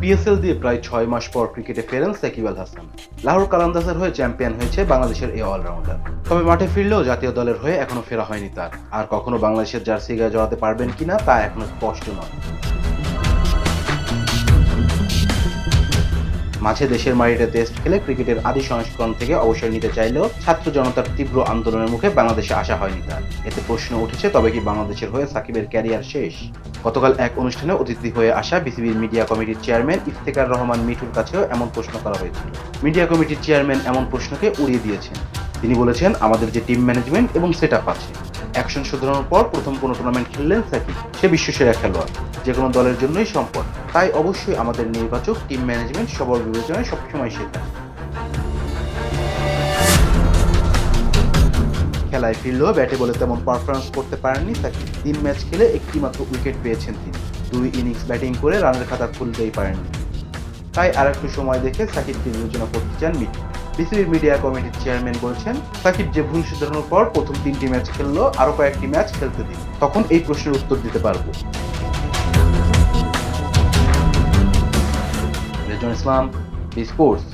PSL দিয়ে প্রায় ছয় মাস পর ক্রিকেটে ফেরেন সাকিব আল হাসান। লাহোর কালান্দাসের হয়ে চ্যাম্পিয়ন হয়েছে বাংলাদেশের এই অলরাউন্ডার। তবে মাঠে ফিরলেও জাতীয় দলের হয়ে এখনও ফেরা হয়নি তার। আর কখনো বাংলাদেশের জার্সি গায়ে জড়াতে পারবেন কিনা তা এখনও স্পষ্ট নয়। মাঝে দেশের মাটিতে টেস্ট খেলে ক্রিকেটের আদি সংস্করণ থেকে অবসর নিতে চাইলেও ছাত্র জনতার তীব্র আন্দোলনের মুখে বাংলাদেশে আসা হয়নি তার। এতে প্রশ্ন উঠেছে, তবে কি বাংলাদেশের হয়ে সাকিবের ক্যারিয়ার শেষ? গতকাল এক অনুষ্ঠানে অতিথি হয়ে আসা বিসিবির মিডিয়া কমিটির চেয়ারম্যান ইফতেকার রহমান মিঠুর কাছেও এমন প্রশ্ন করা হয়েছিল। মিডিয়া কমিটির চেয়ারম্যান এমন প্রশ্নকে উড়িয়ে দিয়েছেন। তিনি বলেছেন, আমাদের যে টিম ম্যানেজমেন্ট এবং সেট আছে অ্যাকশন শুধরানোর পর প্রথম কোনো টুর্নামেন্ট খেললেন সাকিব। সে বিশ্বসেরা খেলোয়াড় যে কোনো দলের জন্যই সম্পদ। তাই অবশ্যই আমাদের নির্বাচক টিম ম্যানেজমেন্ট সবার বিবেচনায় সবসময় সেটা। খেলায় ফিরলেও ব্যাটে বলে তেমন পারফরমেন্স করতে পারেননি সাকিব তিন ম্যাচ খেলে একটি মাত্র উইকেট পেয়েছেন তিনি। দুই ইনিংস ব্যাটিং করে রানের খাতা খুলতেই পারেননি। তাই আর একটু সময় দেখে সাকিবকে বিবেচনা করতে চান মিঠু বিসিবির মিডিয়া কমিটির চেয়ারম্যান বলছেন, সাকিব যে ভুল শুধরানোর পর প্রথম তিনটি ম্যাচ খেললো আরও কয়েকটি ম্যাচ খেলতে দিন। তখন এই প্রশ্নের উত্তর দিতে পারব। রেজন ইসলাম স্পোর্টস